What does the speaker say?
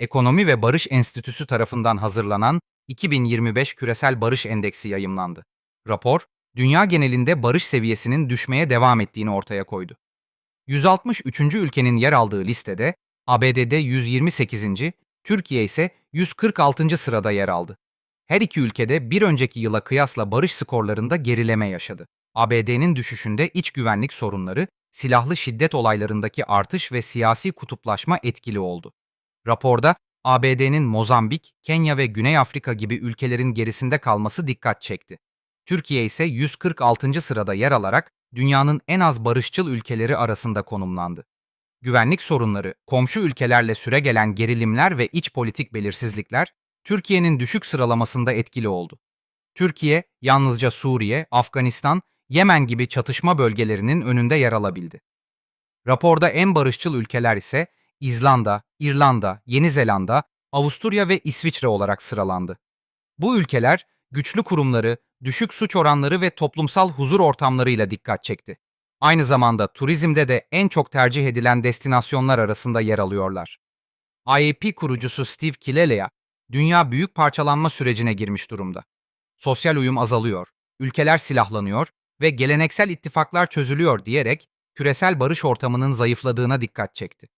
Ekonomi ve Barış Enstitüsü tarafından hazırlanan 2025 Küresel Barış Endeksi yayımlandı. Rapor, dünya genelinde barış seviyesinin düşmeye devam ettiğini ortaya koydu. 163. ülkenin yer aldığı listede ABD'de 128. Türkiye ise 146. sırada yer aldı. Her iki ülkede bir önceki yıla kıyasla barış skorlarında gerileme yaşadı. ABD'nin düşüşünde iç güvenlik sorunları, silahlı şiddet olaylarındaki artış ve siyasi kutuplaşma etkili oldu. Raporda ABD'nin Mozambik, Kenya ve Güney Afrika gibi ülkelerin gerisinde kalması dikkat çekti. Türkiye ise 146. sırada yer alarak dünyanın en az barışçıl ülkeleri arasında konumlandı. Güvenlik sorunları, komşu ülkelerle süregelen gerilimler ve iç politik belirsizlikler Türkiye'nin düşük sıralamasında etkili oldu. Türkiye yalnızca Suriye, Afganistan, Yemen gibi çatışma bölgelerinin önünde yer alabildi. Raporda en barışçıl ülkeler ise İzlanda, İrlanda, Yeni Zelanda, Avusturya ve İsviçre olarak sıralandı. Bu ülkeler güçlü kurumları, düşük suç oranları ve toplumsal huzur ortamlarıyla dikkat çekti. Aynı zamanda turizmde de en çok tercih edilen destinasyonlar arasında yer alıyorlar. IAP kurucusu Steve Kilelea, dünya büyük parçalanma sürecine girmiş durumda. Sosyal uyum azalıyor, ülkeler silahlanıyor ve geleneksel ittifaklar çözülüyor diyerek küresel barış ortamının zayıfladığına dikkat çekti.